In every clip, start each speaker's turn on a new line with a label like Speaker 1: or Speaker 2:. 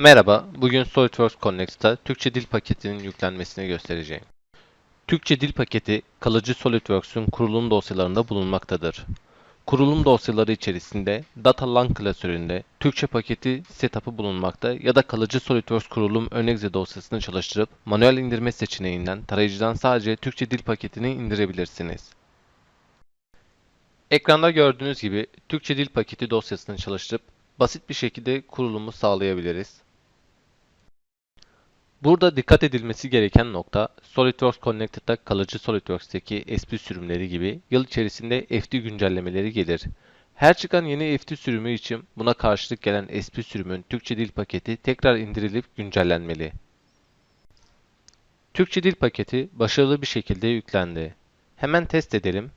Speaker 1: Merhaba, bugün SolidWorks Connect'ta Türkçe dil paketinin yüklenmesini göstereceğim. Türkçe dil paketi, kalıcı SolidWorks'un kurulum dosyalarında bulunmaktadır. Kurulum dosyaları içerisinde Data Lang klasöründe Türkçe paketi setup'ı bulunmakta ya da kalıcı SolidWorks kurulum ön.exe dosyasını çalıştırıp manuel indirme seçeneğinden tarayıcıdan sadece Türkçe dil paketini indirebilirsiniz. Ekranda gördüğünüz gibi Türkçe dil paketi dosyasını çalıştırıp basit bir şekilde kurulumu sağlayabiliriz. Burada dikkat edilmesi gereken nokta SolidWorks Connected'da kalıcı SolidWorks'teki SP sürümleri gibi yıl içerisinde FD güncellemeleri gelir. Her çıkan yeni FD sürümü için buna karşılık gelen SP sürümün Türkçe dil paketi tekrar indirilip güncellenmeli. Türkçe dil paketi başarılı bir şekilde yüklendi. Hemen test edelim.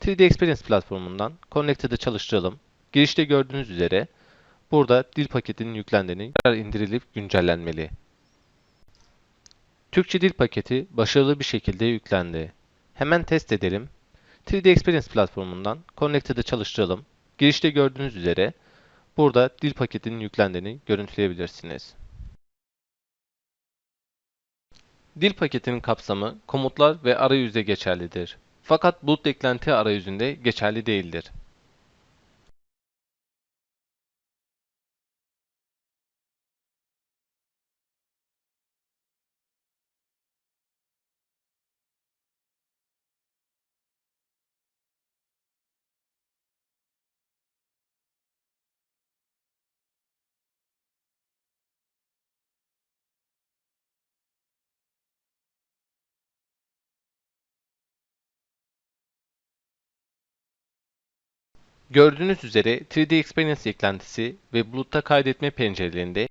Speaker 1: 3D Experience platformundan Connected'ı çalıştıralım. Girişte gördüğünüz üzere burada dil paketinin yüklendiğini tekrar indirilip güncellenmeli. Türkçe dil paketi başarılı bir şekilde yüklendi. Hemen test edelim. 3D Experience platformundan Connected'ı çalıştıralım. Girişte gördüğünüz üzere burada dil paketinin yüklendiğini görüntüleyebilirsiniz. Dil paketinin kapsamı komutlar ve arayüzde geçerlidir. Fakat bulut eklenti arayüzünde geçerli değildir. Gördüğünüz üzere 3D Experience eklentisi ve bulutta kaydetme pencerelerinde